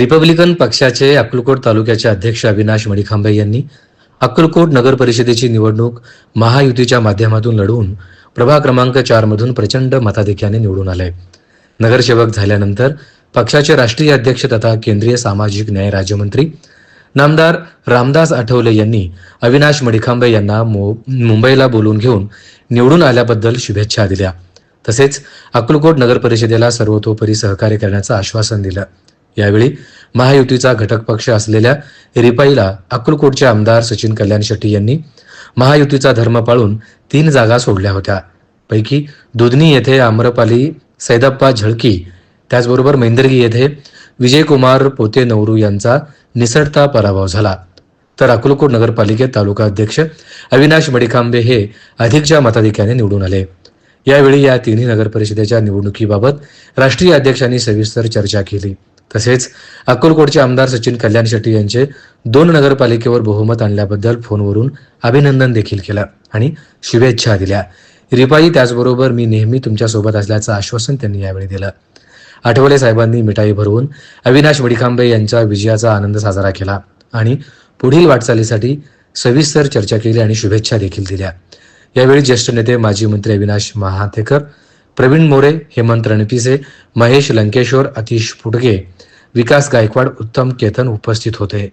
Republican पक्षाचे अक्कलकोट तालुक्याचे अध्यक्ष अविनाश मणिखांबे यांनी अक्कलकोट नगर परिषदेची निवडणूक महायुतीच्या माध्यमातून लढवून प्रभाग क्रमांक चार मधून प्रचंड मताधिक्याने निवडून आले. नगरसेवक झाल्यानंतर पक्षाचे राष्ट्रीय अध्यक्ष तथा केंद्रीय सामाजिक न्याय राज्यमंत्री नामदार रामदास आठवले यांनी अविनाश मडिखांबे यांना मु- मुंबईला बोलून घेऊन निवडून आल्याबद्दल शुभेच्छा दिल्या. तसेच अक्कलकोट नगर परिषदेला सर्वतोपरी सहकार्य करण्याचं आश्वासन दिलं. यावेळी महायुतीचा घटक पक्ष असलेल्या रिपाईला अक्कलकोटचे आमदार सचिन कल्याण शेट्टी यांनी महायुतीचा धर्म पाळून तीन जागा सोडल्या होत्या. पैकी दुधनी येथे आम्रपाली सैदप्पा झळकी त्याचबरोबर मेंदर्गी येथे विजयकुमार पोते नवरू यांचा निसटता पराभव झाला. तर अक्कलकोट नगरपालिकेत तालुका अध्यक्ष अविनाश मडिकांबे हे अधिकच्या मताधिक्याने निवडून आले. यावेळी या तिन्ही नगरपरिषदेच्या निवडणुकीबाबत राष्ट्रीय अध्यक्षांनी सविस्तर चर्चा केली. तसेच अक्कलकोटचे आमदार सचिन कल्याण शेट्टी यांचे दोन नगरपालिकेवर बहुमत आणल्याबद्दल फोनवरून अभिनंदन देखील केलं आणि शुभेच्छा दिल्या. रिपाई त्याचबरोबर मी नेहमी तुमच्यासोबत असल्याचं आश्वासन त्यांनी यावेळी दिलं. आठवले साहेबांनी मिठाई भरवून अविनाश वडिखांबे यांच्या विजयाचा आनंद साजरा केला आणि पुढील वाटचालीसाठी सविस्तर चर्चा केली आणि शुभेच्छा देखील दिल्या. यावेळी ज्येष्ठ नेते माजी मंत्री अविनाश महातेकर प्रवीण मोरे हेमंत रणपिसे महेश लंकेश्वर अतिश फुटगे. विकास गायकवाड उत्तम केतन उपस्थित होते.